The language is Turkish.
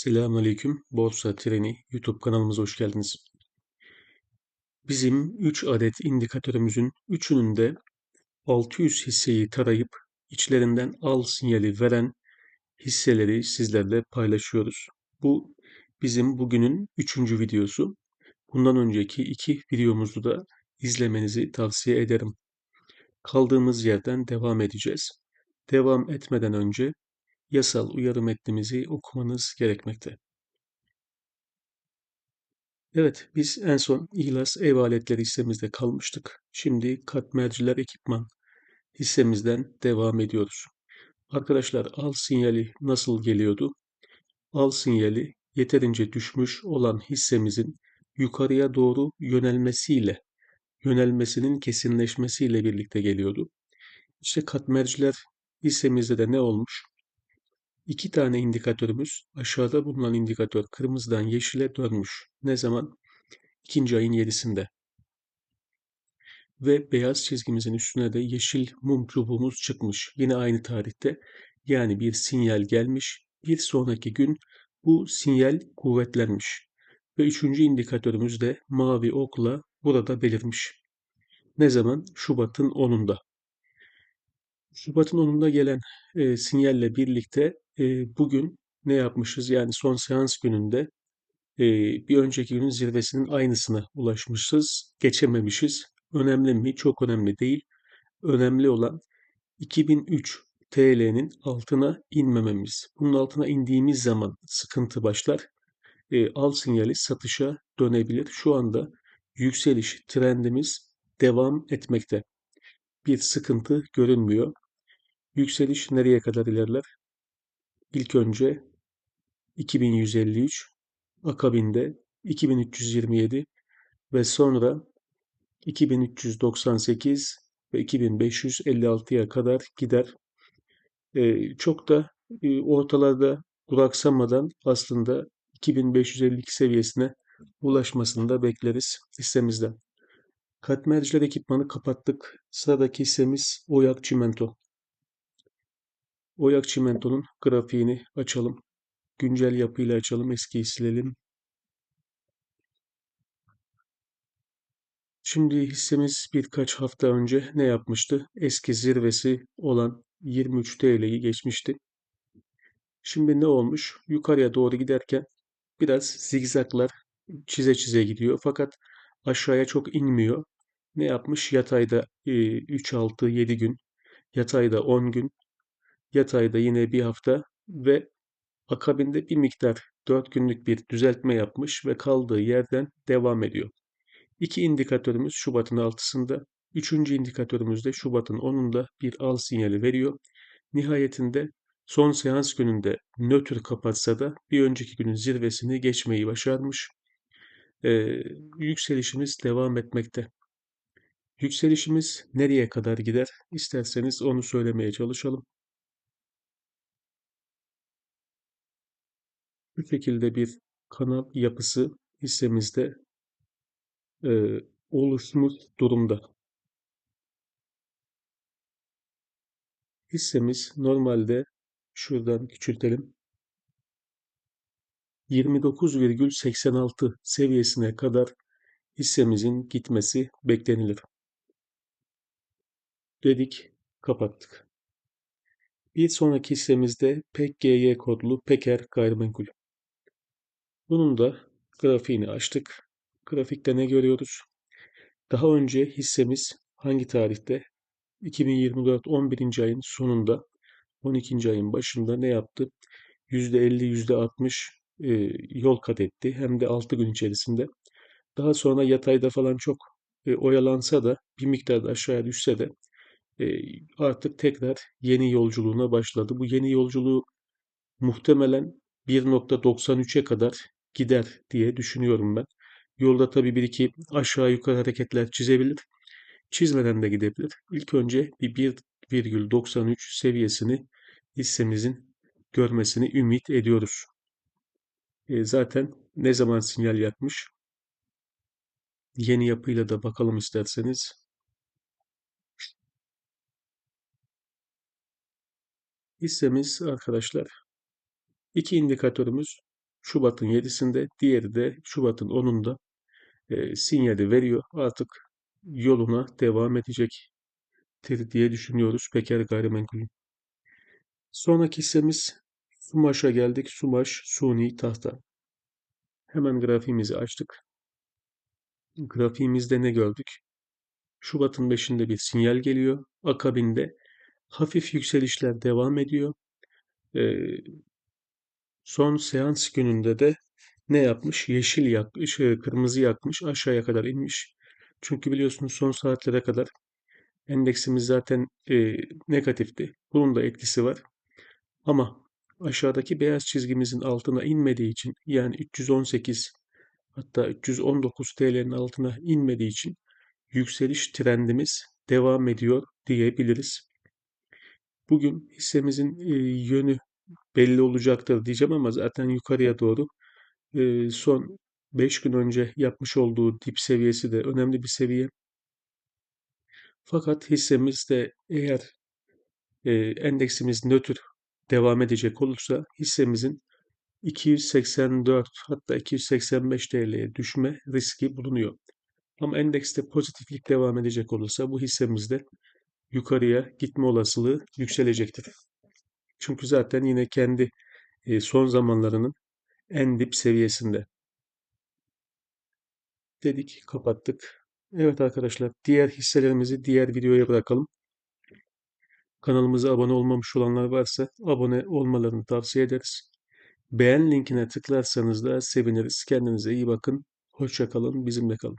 Selamünaleyküm. Borsa Treni YouTube kanalımıza hoş geldiniz. Bizim 3 adet indikatörümüzün üçünün de 600 hisseyi tarayıp içlerinden al sinyali veren hisseleri sizlerle paylaşıyoruz. Bu bizim bugünün üçüncü videosu. Bundan önceki iki videomuzu da izlemenizi tavsiye ederim. Kaldığımız yerden devam edeceğiz. Devam etmeden önce yasal uyarı metnimizi okumanız gerekmekte. Evet, biz en son İhlas Ev Aletleri hissemizde kalmıştık. Şimdi katmerciler ekipman hissemizden devam ediyoruz. Arkadaşlar al sinyali nasıl geliyordu? Al sinyali yeterince düşmüş olan hissemizin yukarıya doğru yönelmesiyle, yönelmesinin kesinleşmesiyle birlikte geliyordu. İşte katmerciler hissemizde de ne olmuş? İki tane indikatörümüz aşağıda bulunan indikatör kırmızıdan yeşile dönmüş. Ne zaman? İkinci ayın 7'sinde. Ve beyaz çizgimizin üstüne de yeşil mum çubuğumuz çıkmış. Yine aynı tarihte. Yani bir sinyal gelmiş. Bir sonraki gün bu sinyal kuvvetlenmiş. Ve üçüncü indikatörümüz de mavi okla burada belirmiş. Ne zaman? Şubat'ın 10'unda. Şubat'ın 10'unda gelen e, sinyalle birlikte e, bugün ne yapmışız? Yani son seans gününde e, bir önceki günün zirvesinin aynısına ulaşmışız, geçememişiz. Önemli mi? Çok önemli değil. Önemli olan 2003 TL'nin altına inmememiz. Bunun altına indiğimiz zaman sıkıntı başlar. E, al sinyali satışa dönebilir. Şu anda yükseliş trendimiz devam etmekte. Bir sıkıntı görünmüyor. Yükseliş nereye kadar ilerler? İlk önce 2153, akabinde 2327 ve sonra 2398 ve 2556'ya kadar gider. Ee, çok da e, ortalarda duraksamadan aslında 2552 seviyesine ulaşmasını da bekleriz hissemizden. Katmerciler ekipmanı kapattık. Sıradaki hissemiz Oyak Çimento. Oyak Çimento'nun grafiğini açalım. Güncel yapıyla açalım. Eskiyi silelim. Şimdi hissemiz birkaç hafta önce ne yapmıştı? Eski zirvesi olan 23 TL'yi geçmişti. Şimdi ne olmuş? Yukarıya doğru giderken biraz zigzaklar çize çize gidiyor. Fakat aşağıya çok inmiyor. Ne yapmış? Yatayda 3, 6, 7 gün, yatayda 10 gün, yatayda yine bir hafta ve akabinde bir miktar 4 günlük bir düzeltme yapmış ve kaldığı yerden devam ediyor. İki indikatörümüz Şubat'ın 6'sında, üçüncü indikatörümüz de Şubat'ın 10'unda bir al sinyali veriyor. Nihayetinde son seans gününde nötr kapatsa da bir önceki günün zirvesini geçmeyi başarmış. Ee, yükselişimiz devam etmekte. Yükselişimiz nereye kadar gider? İsterseniz onu söylemeye çalışalım. Bu şekilde bir kanal yapısı hissemizde e, oluşmuş durumda. Hissemiz normalde şuradan küçültelim. 29,86 seviyesine kadar hissemizin gitmesi beklenilir. Dedik, kapattık. Bir sonraki hissemizde PEKGY kodlu Peker Gayrimenkul. Bunun da grafiğini açtık. Grafikte ne görüyoruz? Daha önce hissemiz hangi tarihte? 2024 11. ayın sonunda 12. ayın başında ne yaptı? %50, %60 e, yol kat etti. Hem de 6 gün içerisinde. Daha sonra yatayda falan çok e, oyalansa da bir miktar aşağıya düşse de e, artık tekrar yeni yolculuğuna başladı. Bu yeni yolculuğu muhtemelen 1.93'e kadar gider diye düşünüyorum ben. Yolda tabii bir iki aşağı yukarı hareketler çizebilir. Çizmeden de gidebilir. İlk önce bir 1,93 seviyesini hissemizin görmesini ümit ediyoruz. E, zaten ne zaman sinyal yapmış? Yeni yapıyla da bakalım isterseniz. Hissemiz arkadaşlar iki indikatörümüz Şubat'ın 7'sinde, diğeri de Şubat'ın 10'unda e, sinyali veriyor. Artık yoluna devam edecektir diye düşünüyoruz Peker Gayrimenkul'ün. Sonraki hissemiz Sumaş'a geldik. Sumaş Suni Tahta. Hemen grafiğimizi açtık. Grafiğimizde ne gördük? Şubat'ın 5'inde bir sinyal geliyor. Akabinde hafif yükselişler devam ediyor. Ee, son seans gününde de ne yapmış? Yeşil yakmış, e, kırmızı yakmış, aşağıya kadar inmiş. Çünkü biliyorsunuz son saatlere kadar endeksimiz zaten e, negatifti. Bunun da etkisi var. Ama aşağıdaki beyaz çizgimizin altına inmediği için yani 318 hatta 319 TL'nin altına inmediği için yükseliş trendimiz devam ediyor diyebiliriz. Bugün hissemizin e, yönü belli olacaktır diyeceğim ama zaten yukarıya doğru e, son 5 gün önce yapmış olduğu dip seviyesi de önemli bir seviye. Fakat hissemizde eğer e, endeksimiz nötr devam edecek olursa hissemizin 284 hatta 285 TL'ye düşme riski bulunuyor. Ama endekste pozitiflik devam edecek olursa bu hissemizde yukarıya gitme olasılığı yükselecektir. Çünkü zaten yine kendi son zamanlarının en dip seviyesinde. Dedik, kapattık. Evet arkadaşlar, diğer hisselerimizi diğer videoya bırakalım. Kanalımıza abone olmamış olanlar varsa abone olmalarını tavsiye ederiz. Beğen linkine tıklarsanız da seviniriz. Kendinize iyi bakın. Hoşça kalın, bizimle kalın.